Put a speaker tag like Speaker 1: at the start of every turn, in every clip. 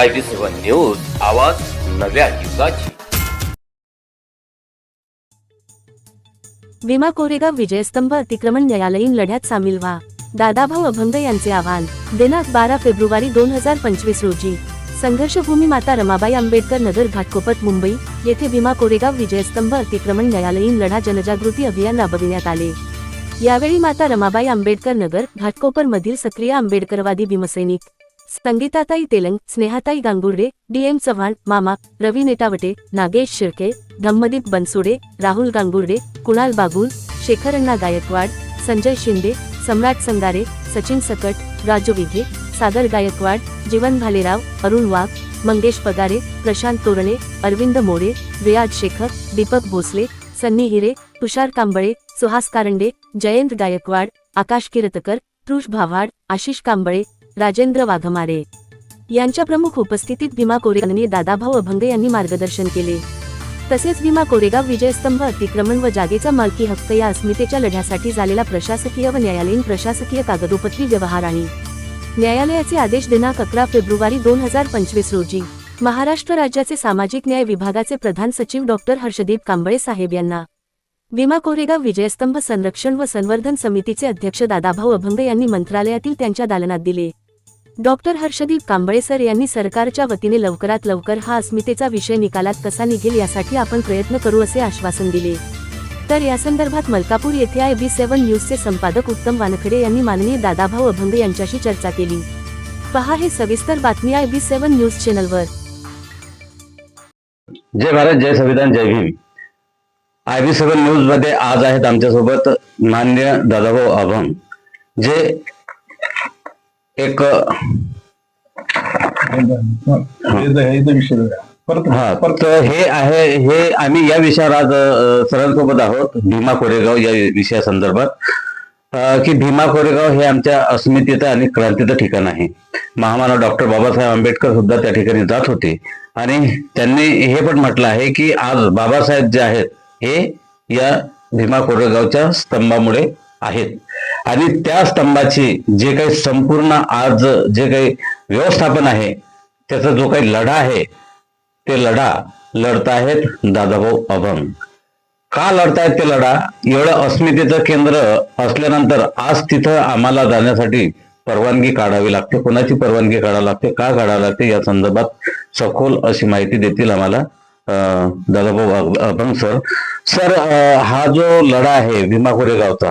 Speaker 1: I B seven news आवाज नव्या युगाची.
Speaker 2: विमा कोरेगाव विजयस्तंभ अतिक्रमण न्यायालयीन लढ्यात सामील व्हा. दादाभाऊ अभंग यांचे आवाहन दिनांक बारा फेब्रुवारी दोन हजार पंचवीस रोजी. संघर्षभूमी माता रमाबाई आंबेडकर नगर घाटकोपर मुंबई येथे भीमा कोरेगाव विजयस्तंभ अतिक्रमण न्यायालयीन लढा जनजागृती अभियान राबविण्यात आले. यावेळी माता रमाबाई आंबेडकर नगर घाटकोपर मधील सक्रिय आंबेडकरवादी भीमसैनिक संगीताताई तेलंग स्नेहाताई गांगुर्डे डी एम चव्हाण मामा रवी नेटावटे नागेश शिर्के धम्मदीप बनसोडे राहुल गांगुर्डे कुणाल बागुल शेखरण्णा गायकवाड संजय शिंदे सम्राट संगारे सचिन सकट राजू विघे सागर गायकवाड जीवन भालेराव अरुण वाघ मंगेश पगारे प्रशांत तोरणे अरविंद मोरे रियाज शेखर दीपक भोसले सन्नी हिरे तुषार कांबळे सुहास कारंडे जयंत गायकवाड आकाश किरतकर तृष भावाड आशिष कांबळे राजेंद्र वाघमारे यांच्या प्रमुख उपस्थितीत भीमा कोरेगावने दादाभाऊ अभंगे यांनी मार्गदर्शन केले. तसेच भीमा कोरेगाव विजयस्तंभ अतिक्रमण व जागेचा मालकी हक्क या अस्मितेच्या लढ्यासाठी झालेला प्रशासकीय व न्यायालयीन प्रशासकीय कागदोपत्री व्यवहार आणि न्यायालयाचे आदेश दिनांक अकरा फेब्रुवारी दोन हजार पंचवीस रोजी महाराष्ट्र राज्याचे सामाजिक न्याय विभागाचे प्रधान सचिव डॉक्टर हर्षदीप कांबळे साहेब यांना भीमा कोरेगाव विजयस्तंभ संरक्षण व संवर्धन समितीचे अध्यक्ष दादाभाऊ अभंग यांनी मंत्रालयातील त्यांच्या दालनात दिले. डॉक्टर हर्षदीप कांबळे सर यांनी सरकारच्या वतीने लवकरात लवकर हा अस्मितेचा विषय निकालात कसा निघेल यासाठी आपण प्रयत्न करू असे आश्वासन दिले. तर यासंदर्भात मलकापूर येथे आय बी सेव्हन न्यूजचे संपादक उत्तम वानखडे यांनी माननीय दादाभाऊ अभंग यांच्याशी चर्चा केली. पहा हे सविस्तर बातमी आय बी सेव्हन न्यूज चॅनलवर.
Speaker 3: जय भारत जय संविधान जय भीम. आय बी न्यूजमध्ये आज आहेत आमच्यासोबत मान्य दादाभाऊ अभंग जे एक हा हे आहे हे आम्ही या विषयावर आज सरांसोबत आहोत भीमा कोरेगाव या विषयासंदर्भात. की भीमा कोरेगाव हे आमच्या अस्मितेचं आणि क्रांतीचं ठिकाण आहे. महामानव डॉक्टर बाबासाहेब आंबेडकर सुद्धा त्या ठिकाणी जात होते. आणि त्यांनी हे पण म्हटलं आहे की आज बाबासाहेब जे आहेत हे या भीमा कोरेगावच्या स्तंभामुळे आहेत. आणि त्या स्तंभाची जे काही संपूर्ण आज जे काही व्यवस्थापन आहे त्याचा जो काही लढा आहे ते लढा लढतायत दादाभाऊ अभंग. का लढतायत ते लढा? एवढं अस्मितेचं केंद्र असल्यानंतर आज तिथं आम्हाला जाण्यासाठी परवानगी काढावी लागते. कोणाची परवानगी काढावी लागते? का काढावी लागते? या संदर्भात सखोल अशी माहिती देतील आम्हाला दादाभाऊ अभंग सर. सर हा जो लढा आहे भीमा कोरेगावचा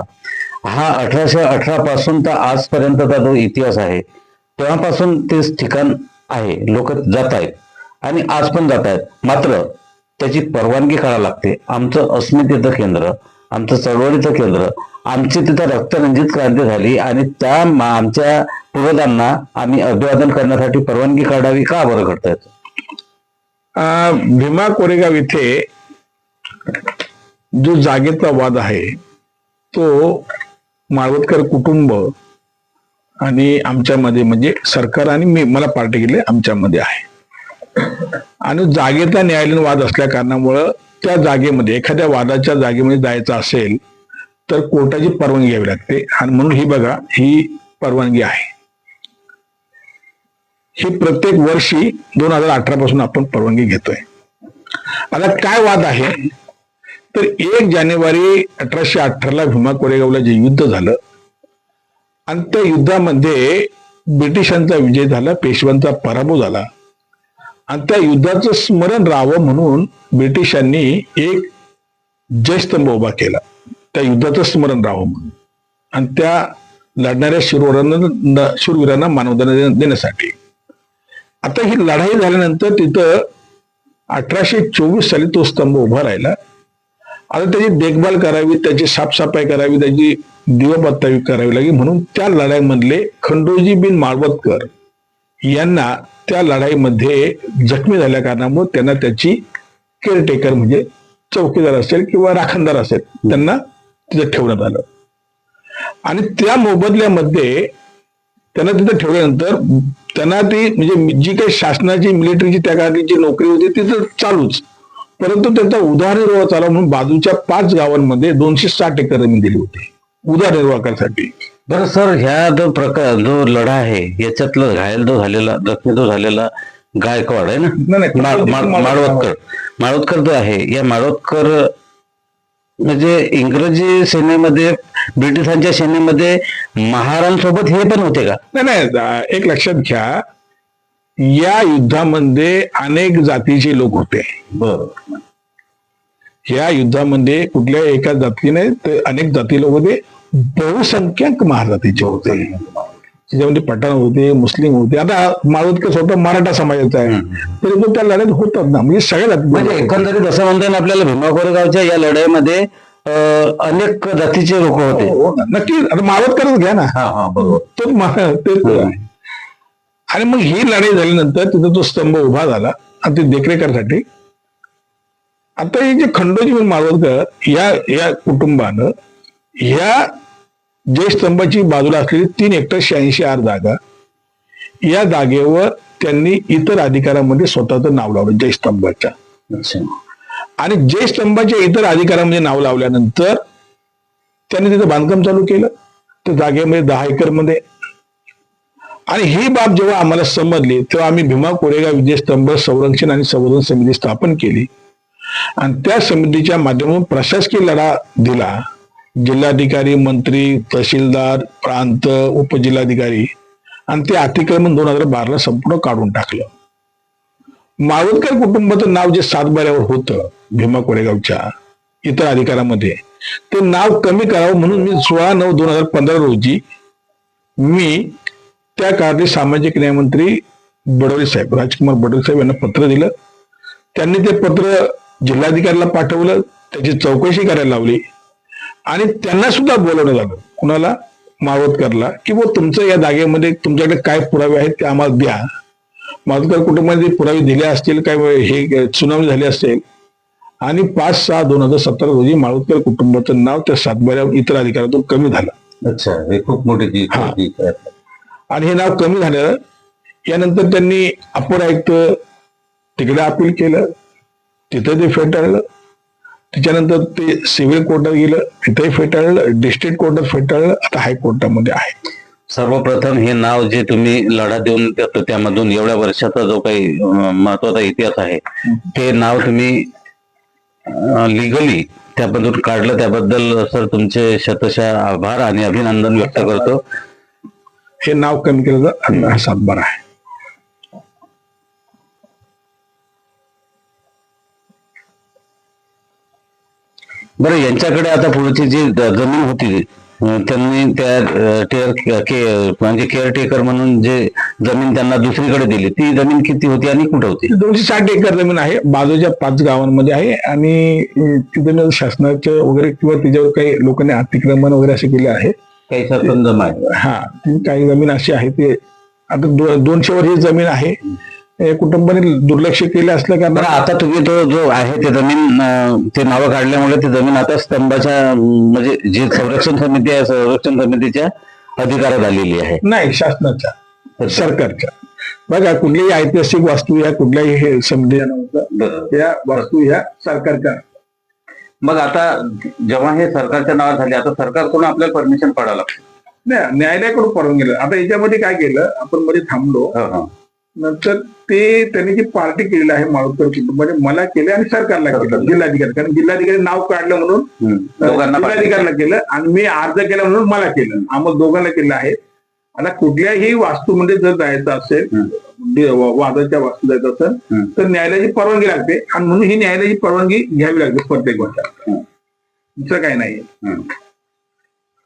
Speaker 3: हा अठराशे अठरा पासून तर आजपर्यंतचा जो इतिहास आहे तेव्हापासून ते ठिकाण आहे लोक जात आहेत आणि आज पण जात आहेत. मात्र त्याची परवानगी काढावी लागते. आमचं अस्मितेचं केंद्र आमचं चळवळीचं केंद्र आमची तिथं रक्तरंजित क्रांती झाली आणि त्या आमच्या पूर्वजांना आम्ही अभिवादन करण्यासाठी परवानगी काढावी का बरं करतायत
Speaker 4: भीमा कोरेगाव इथे जो जागेचा वाद आहे तो माळवतकर कुटुंब आणि आमच्यामध्ये म्हणजे सरकार आणि मी मला पार्टी केली आमच्यामध्ये आहे. आणि जागेचा न्यायालयीन वाद असल्या कारणामुळं त्या जागेमध्ये एखाद्या वादाच्या जागेमध्ये जायचं असेल तर कोर्टाची परवानगी घ्यावी लागते. आणि म्हणून ही बघा ही परवानगी आहे. ही प्रत्येक वर्षी दोन हजार अठरा पासून आपण परवानगी घेतोय. आता काय वाद आहे? तर एक जानेवारी अठराशे अठराला भीमा कोरेगावला जे युद्ध झालं आणि त्या युद्धामध्ये ब्रिटिशांचा विजय झाला पेशव्यांचा पराभव झाला. आणि त्या युद्धाचं स्मरण राहावं म्हणून ब्रिटिशांनी एक जयस्तंभ उभा केला. त्या युद्धाचं स्मरण राहावं म्हणून. आणि त्या लढणाऱ्या शूरवीरांना शूरवीरांना मानवदान देण्यासाठी. आता ही लढाई झाल्यानंतर तिथं अठराशे चोवीस साली तो स्तंभ उभा राहिला. आता त्याची देखभाल करावी त्याची साफसफाई करावी त्याची दिवपत्तावी करावी लागेल म्हणून त्या लढाईमधले खंडोजी बिन माळवतकर यांना त्या लढाईमध्ये जखमी झाल्या कारणामुळे त्यांना त्याची केअरटेकर म्हणजे चौकीदार असेल किंवा राखणदार असेल त्यांना तिथं ठेवण्यात आलं. आणि त्या मोबदल्यामध्ये त्यांना तिथं ठेवल्यानंतर त्यांना ती म्हणजे जी काही शासनाची मिलिटरीची त्या काळातली जी नोकरी होती ती तर चालूच. परंतु त्यांचा उदरनिर्वाह चालवा म्हणून बाजूच्या पाच गावांमध्ये दोनशे साठ एकर जमीन दिली होती. उदरनिर्वाह करण्यासाठी
Speaker 3: बरं सर ह्या जो प्रकार जो लढा आहे याच्यातलं घायल जो झालेला जखमी जो झालेला गायकवाड आहे ना?
Speaker 4: नाही, नाही,
Speaker 3: मा- मा-
Speaker 4: माळवदकर.
Speaker 3: माळवदकर माळवदकर जो आहे या माळवदकर म्हणजे इंग्रजी सेनेमध्ये ब्रिटिशांच्या सेनेमध्ये महारांसोबत हे पण होते का?
Speaker 4: नाही नाही एक लक्षात घ्या. या युद्धामध्ये अनेक जातीचे लोक होते.
Speaker 3: बरं.
Speaker 4: या युद्धामध्ये कुठल्या एका जातीने अनेक जाती लोक होते. बहुसंख्याक महाजातीचे होते. त्याच्यामध्ये पठाण होते मुस्लिम होते. आता माळवदकर स्वतः मराठा समाजाचा आहे. तरी तो त्या लढ्यात होतात ना. म्हणजे सगळ्या
Speaker 3: म्हणजे एकंदरीत असं म्हणता येईल आपल्याला भीमा कोरेगावच्या या लढाईमध्ये अनेक जातीचे लोक होते.
Speaker 4: हो नक्की. आता माळवदकरच घ्या ना.
Speaker 3: हा हा बरोबर.
Speaker 4: तो आहे. आणि मग ही लढाई झाल्यानंतर तिथं तो स्तंभ उभा झाला आणि ते देखरेखसाठी. आता हे जे खंडोजी माळवदकर या या कुटुंबानं या जय स्तंभाची बाजूला असलेली तीन हेक्टर शहाऐंशी आर जागा या जागेवर त्यांनी इतर अधिकारामध्ये स्वतःचं नाव लावलं जय स्तंभाच्या
Speaker 3: अच्छा.
Speaker 4: आणि जय स्तंभाच्या इतर अधिकारामध्ये नाव लावल्यानंतर त्यांनी तिथं बांधकाम चालू केलं. त्या जागेमध्ये दहा एकरमध्ये आणि ही बाब जेव्हा आम्हाला समजली तेव्हा आम्ही भीमा कोरेगाव विजयस्तंभ संरक्षण आणि संवर्धन समिती स्थापन केली. आणि त्या समितीच्या माध्यमातून प्रशासकीय लढा दिला. जिल्हाधिकारी मंत्री तहसीलदार प्रांत उपजिल्हाधिकारी. आणि ते अतिक्रमण दोन हजार बाराला संपूर्ण काढून टाकलं. माळवदकर कुटुंबाचं नाव जे सातबाऱ्यावर होतं भीमा कोरेगावच्या इतर अधिकारामध्ये ते नाव कमी करावं म्हणून मी सोळा नऊ दोन हजार पंधरा रोजी मी त्या काळातले सामाजिक न्यायमंत्री बडोले साहेब राजकुमार बडोले साहेब यांना पत्र दिलं. त्यांनी ते पत्र जिल्हाधिकाऱ्याला पाठवलं त्याची चौकशी करायला लावली आणि त्यांना सुद्धा बोलवलं झालं कुणाला? मावतकरला की वो तुमचं या जागेमध्ये तुमच्याकडे काय पुरावे आहेत ते आम्हाला द्या. मावतकर कुटुंबाने पुरावे दिले असतील काय हे सुनावणी झाली असेल आणि पाच सहा दोन हजार सतरा रोजी माळवदकर कुटुंबाचं नाव त्या सातबाऱ्यावर इतर अधिकारातून कमी झालं.
Speaker 3: अच्छा हे खूप मोठी
Speaker 4: आणि हे नाव कमी झालं यानंतर त्यांनी अपर आयुक्त तिकडे अपील केलं तिथं ते फेटाळलं त्याच्यानंतर ते सिव्हिल कोर्टात गेलं तिथेही फेटाळलं डिस्ट्रिक्ट कोर्टात फेटाळलं आता हायकोर्टामध्ये आहे.
Speaker 3: सर्वप्रथम हे नाव जे तुम्ही लढा देऊन त्या- त्यामधून एवढ्या वर्षाचा जो काही अं, महत्त्वाचा इतिहास आहे ते नाव तुम्ही लिगली त्यामधून काढलं. त्याबद्दल सर तुमचे शतशः आभार आणि अभिनंदन व्यक्त करतो.
Speaker 4: हे नाव कमी केलं तर हा सातबार आहे.
Speaker 3: बरं यांच्याकडे आता पुढची जी ज- जमीन होती त्यांनी त्या टेअर के- म्हणजे केअरटेकर म्हणून जे जमीन त्यांना दुसरीकडे दिली ती जमीन किती होती आणि कुठे होती?
Speaker 4: दोनशे साठ एकर जमीन आहे बाजूच्या पाच गावांमध्ये आहे आणि तिथं शासनाचं वगैरे किंवा तिच्यावर काही लोकांनी अतिक्रमण वगैरे असे केले आहे
Speaker 3: काही सरपंच जमा आहे
Speaker 4: हा ती काही जमीन अशी आहे ते आता दोनशे वर ही जमीन आहे. कुटुंबाने दुर्लक्ष केलं असलं कारण
Speaker 3: बरं आता तुम्ही तो जो आहे ते जमीन ते नावं काढल्यामुळे ती जमीन आता स्तंभाच्या म्हणजे जी संरक्षण समिती आहे संरक्षण समितीच्या अधिकारात आलेली आहे.
Speaker 4: नाही शासनाच्या सरकारच्या. बघा कुठलीही ऐतिहासिक वास्तू या कुठल्याही हे समिती या वास्तू ह्या सरकारच्या
Speaker 3: मग आता जेव्हा हे सरकारच्या नावात झाले आता सरकारकडून आपल्याला परमिशन पडावं लागतं.
Speaker 4: नाही न्यायालयाकडून परवानगी गेलं आता याच्यामध्ये काय केलं आपण मध्ये थांबलो.
Speaker 3: हो, हो.
Speaker 4: नंतर ते त्यांनी जी पार्टी केलेली आहे माळुकर कुटुंबाने मला केलं आणि सरकारला केलं जिल्हाधिकारी. कारण जिल्हाधिकारी नाव काढलं म्हणून जिल्हाधिकाऱ्याला केलं. आणि मी अर्ज केला म्हणून मला केलं. आम्हाला दोघांना केलं आहे. आता कुठल्याही वास्तूमध्ये जर जायचं असेल वा- वादाच्या वास्तू जायचं असेल. तर न्यायालयाची परवानगी लागते. आणि म्हणून ही न्यायालयाची परवानगी घ्यावी लागते प्रत्येक वर्षात. दुसरं काही नाही.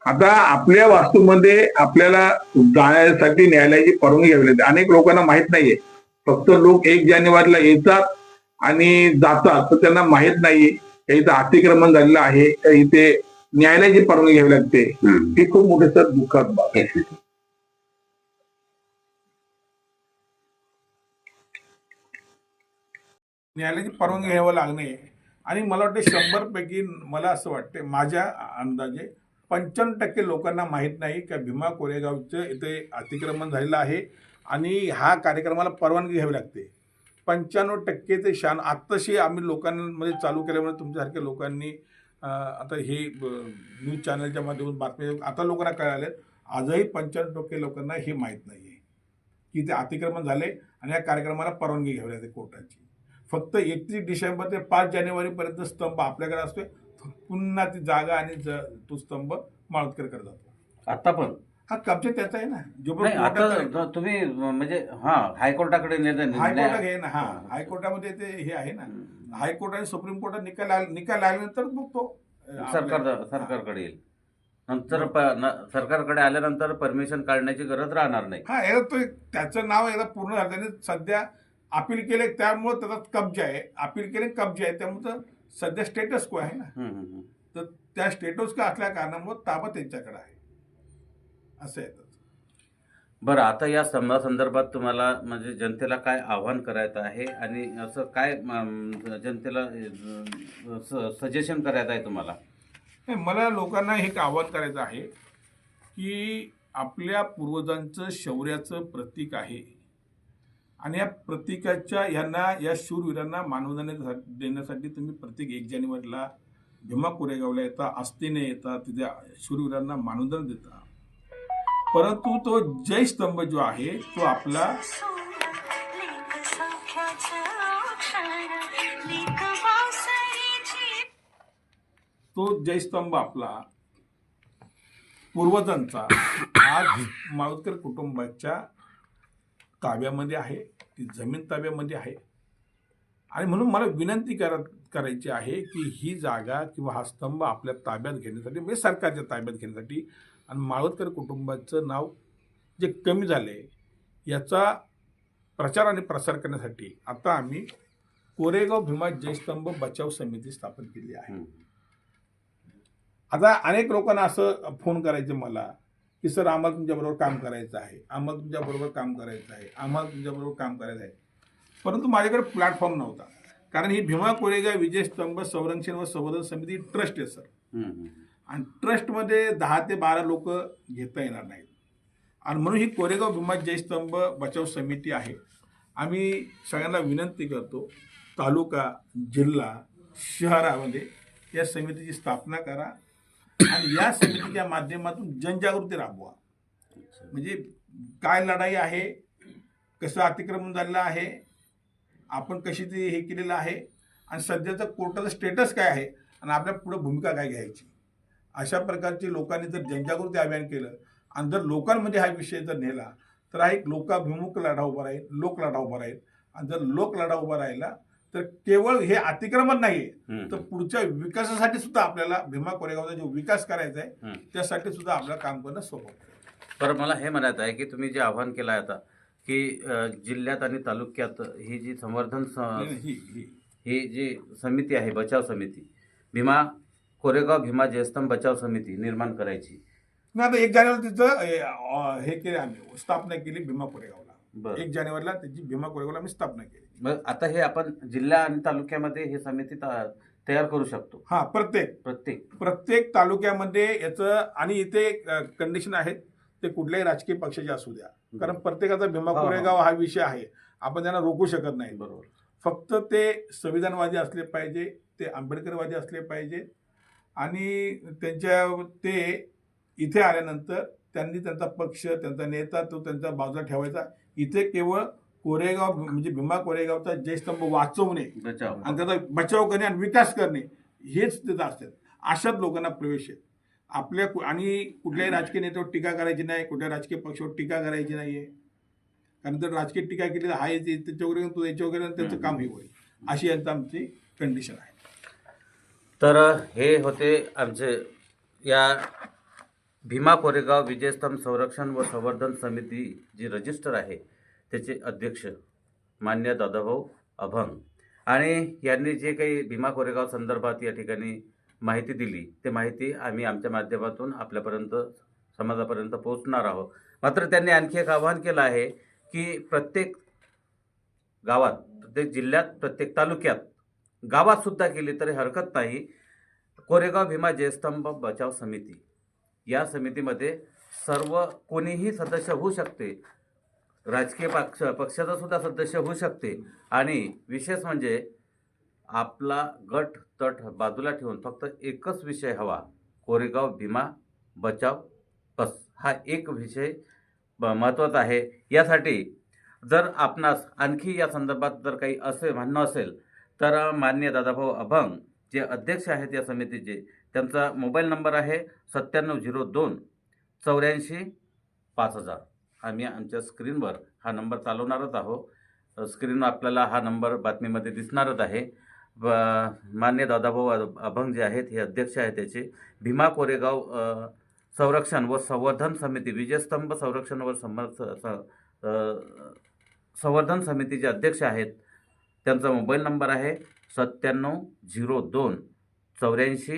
Speaker 4: आता आपल्या वास्तूमध्ये आपल्याला जाण्यासाठी न्यायालयाची परवानगी घ्यावी लागते. अनेक लोकांना माहीत नाहीये. फक्त लोक एक जानेवारीला येतात आणि जातात तर त्यांना माहीत नाहीये. का इथं अतिक्रमण झालेलं आहे. का इथे न्यायालयाची परवानगी घ्यावी लागते. ही खूप मोठी सर दुःखात बाब आहे. न्यायालयाची परवानगी घ्यावं लागणे. आणि मला वाटतं शंभर पैकी मला असं वाटते माझ्या अंदाजे पंच्याण्णव टक्के लोकांना माहीत नाही का भीमा कोरेगावचं इथे अतिक्रमण झालेलं आहे आणि हा कार्यक्रमाला परवानगी घ्यावी लागते. पंच्याण्णव टक्के ते शान आत्ताशी आम्ही लोकांमध्ये चालू केल्यामुळे तुमच्यासारख्या लोकांनी आता हे न्यूज चॅनलच्या माध्यमातून बातमी आता लोकांना कळाले आजही पंच्याण्णव टक्के लोकांना हे माहीत नाही आहे की ते अतिक्रमण झाले आणि या कार्यक्रमाला परवानगी घ्यावी लागते कोर्टाची. फक्त एकतीस डिसेंबर ते पाच जानेवारीपर्यंत स्तंभ आपल्याकडे असतोय. पुन्हा ती जागा आणि ज- तो स्तंभ माळोदकरकडे जातो.
Speaker 3: आता पण?
Speaker 4: हा कब्जा त्याचा आहे ना. जो
Speaker 3: नाही आता तुम्ही म्हणजे हा हायकोर्टाकडे निर्णय
Speaker 4: हायकोर्टात घे ना हा हायकोर्टामध्ये ते हे आहे ना. हायकोर्ट आणि सुप्रीम कोर्टात निकाल आला- निकाल लागल्यानंतर मग तो अं,
Speaker 3: सरकार
Speaker 4: आपल्या-
Speaker 3: सरकारकडे येईल. नंतर प- न- सरकारकडे आल्यानंतर परमिशन काढण्याची गरज राहणार नाही.
Speaker 4: हा एकदा तो एक- त्याचं नाव एकदा पूर्ण झालं. त्याने सध्या अपील केले त्यामुळे त्याचा कब्जा आहे. अपील केले कब्जा आहे. त्यामुळे सध्या स्टेटस को आहे ना. तर त्या स्टेटस का असल्या कारणामुळे ताबा त्यांच्याकडे आहे असं त्याचं.
Speaker 3: बरं आता या संदर्भात तुम्हाला म्हणजे जनतेला काय आव्हान करायचं आहे आणि असं काय जनतेला सजेशन करायचं आहे तुम्हाला
Speaker 4: नाही मला लोकांना एक आवाहन करायचं आहे की आपल्या पूर्वजांचं शौर्याचं प्रतीक आहे आणि या प्रतीकाच्या यांना या शूरवीरांना मानवंदना देण्यासाठी तुम्ही प्रत्येक एक जानेवारीला भीमा कोरेगावला येता आस्थेने येता तिथे शूरवीरांना मानवंदना देता. परंतु तो जय स्तंभ जो आहे तो आपला तो जयस्तंभ आपला पूर्वजांचा आज माळोदकर कुटुंबाच्या ताब्यामध्ये आहे ती जमीन ताब्यामध्ये आहे आणि म्हणून मला विनंती करा करायची आहे की ही जागा किंवा हा स्तंभ आपल्या ताब्यात घेण्यासाठी म्हणजे सरकारच्या ताब्यात घेण्यासाठी आणि माळोदकर कुटुंबाचं नाव जे कमी झालं आहे याचा प्रचार आणि प्रसार करण्यासाठी आता आम्ही कोरेगाव भीमा जयस्तंभ बचाव समिती स्थापन केली आहे. आता अनेक लोकांना असं फोन करायचे मला की सर आम्हाला तुमच्याबरोबर काम करायचं आहे. आम्हाला तुमच्याबरोबर काम करायचं आहे. आम्हाला तुमच्याबरोबर काम करायचं आहे. परंतु माझ्याकडे प्लॅटफॉर्म नव्हता. कारण ही भीमा कोरेगाव विजयस्तंभ संरक्षण व संवर्धन समिती ट्रस्ट आहे सर. आणि ट्रस्टमध्ये दहा ते बारा लोक घेता येणार नाहीत. आणि म्हणून ही कोरेगाव भीमा जयस्तंभ बचाव समिती आहे. आम्ही सगळ्यांना विनंती करतो तालुका जिल्हा शहरामध्ये या समितीची स्थापना करा. आणि या समितीच्या माध्यमातून जनजागृती राबवा. म्हणजे काय लढाई आहे कसं अतिक्रमण झालेलं आहे आपण कशी ते हे केलेलं आहे आणि सध्याचं कोर्टाचं स्टेटस काय आहे आणि आपल्या पुढे भूमिका काय घ्यायची. अशा प्रकारची लोकांनी जर जनजागृती अभियान केलं आणि जर लोकांमध्ये हा विषय जर नेला तर हा एक लोकाभिमुख लढा उभा राहील लोक लढा उभा राहील. आणि जर लोक लढा उभा राहिला तर केवळ हे अतिक्रमण नाही. तर पुढच्या विकासासाठी सुद्धा आपल्याला भीमा कोरेगावचा जो विकास करायचा आहे. त्यासाठी सुद्धा आपल्याला काम करणं सोपं होतं.
Speaker 3: बरं मला हे म्हणायचं आहे की तुम्ही जे आव्हान केलं आहे आता की जिल्ह्यात आणि तालुक्यात ही जी संवर्धन
Speaker 4: ही
Speaker 3: जी समिती आहे बचाव समिती भीमा कोरेगाव भीमा जयस्तंभ बचाव समिती निर्माण करायची
Speaker 4: नाही आता एक जानेवारी तिचं हे केले आम्ही स्थापना केली भीमा कोरेगावला एक जानेवारीला त्याची भीमा कोरेगावला आम्ही स्थापना केली
Speaker 3: मग आता हे आपण जिल्हा आणि तालुक्यामध्ये हे समिती ता- तयार करू शकतो.
Speaker 4: हा प्रत्येक.
Speaker 3: प्रत्येक.
Speaker 4: प्रत्येक तालुक्यामध्ये याचं आणि इथे कंडिशन आहेत ते कुठल्याही राजकीय पक्षाचे असू द्या. कारण प्रत्येकाचा भीमा
Speaker 3: हा, हा.
Speaker 4: कोरेगाव हा विषय आहे. आपण त्यांना रोखू शकत नाही.
Speaker 3: बरोबर.
Speaker 4: फक्त ते संविधानवादी असले पाहिजे ते आंबेडकरवादी असले पाहिजे आणि त्यांच्या ते इथे आल्यानंतर त्यांनी त्यांचा पक्ष त्यांचा नेता तो त्यांचा बाजूला ठेवायचा. इथे केवळ कोरेगाव म्हणजे भीमा कोरेगावचा जयस्तंभ वाचवणे
Speaker 3: बचाव.
Speaker 4: आणि त्याचा बचाव करणे आणि विकास करणे हेच तिथं असतात. अशाच लोकांना प्रवेश आहे. आपल्या कु- आणि कुठल्याही राजकीय नेत्यावर टीका करायची नाही कुठल्या राजकीय पक्षावर टीका करायची नाहीये. कारण जर राजकीय टीका केली तर हा येते त्याच्यावर येऊन तो याच्यावर त्याचं काम हे होईल. अशी यांचं आमची कंडिशन आहे.
Speaker 3: तर हे होते आमचे या भीमा कोरेगाव विजयस्तंभ संरक्षण व संवर्धन समिती जी रजिस्टर आहे. त्याचे अध्यक्ष मान्य दादाभाऊ अभंग. आणि यांनी जे काही भीमा कोरेगाव संदर्भात या ठिकाणी माहिती दिली ते माहिती आम्ही आमच्या माध्यमातून आपल्यापर्यंत समाजापर्यंत पोहोचणार आहोत. मात्र त्यांनी आणखी एक आवाहन केलं आहे की प्रत्येक गावात प्रत्येक जिल्ह्यात प्रत्येक तालुक्यात गावातसुद्धा केली तरी हरकत नाही. कोरेगाव भीमा जयस्तंभ बचाव समिती. या समितीमध्ये सर्व कोणीही सदस्य होऊ शकते राजकीय पक्ष पक्षाचा सुद्धा सदस्य होऊ शकते. आणि विशेष म्हणजे आपला गट तट बाजूला ठेवून फक्त एकच विषय हवा कोरेगाव भीमा बचाव बस. हा एक विषय ब- महत्त्वाचा आहे. यासाठी जर आपणास आणखी या संदर्भात जर काही असे म्हणणं असेल तर मान्य दादाभाऊ अभंग जे अध्यक्ष आहेत या समितीचे त्यांचा मोबाईल नंबर आहे सत्त्याण्णव झिरो दोन चौऱ्याऐंशी पाच हजार. आम्ही आमच्या स्क्रीनवर हा नंबर चालवणारच आहोत. स्क्रीनवर आपल्याला हा नंबर बातमीमध्ये दिसणारच आहे. व मान्य दादाभाऊ अभंग जे आहेत हे अध्यक्ष आहेत त्याचे. भीमा कोरेगाव संरक्षण व संवर्धन समिती विजयस्तंभ संरक्षण व समर्थ संवर्धन समितीचे अध्यक्ष आहेत त्यांचा मोबाईल नंबर आहे सत्त्याण्णव झिरो दोन चौऱ्याऐंशी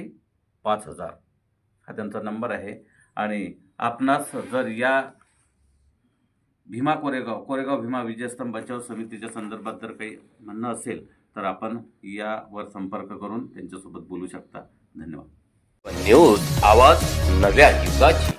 Speaker 3: पाच हजार. हा त्यांचा नंबर आहे. आणि आपणास जर या भीमा कोरेगाव कोरेगाव भीमा विजयस्तंभ बचाव समितीच्या संदर्भात जर काही म्हणणं असेल तर आपण यावर संपर्क करून त्यांच्यासोबत बोलू शकता. धन्यवाद.
Speaker 1: न्यूज आवाज नव्या युगाची.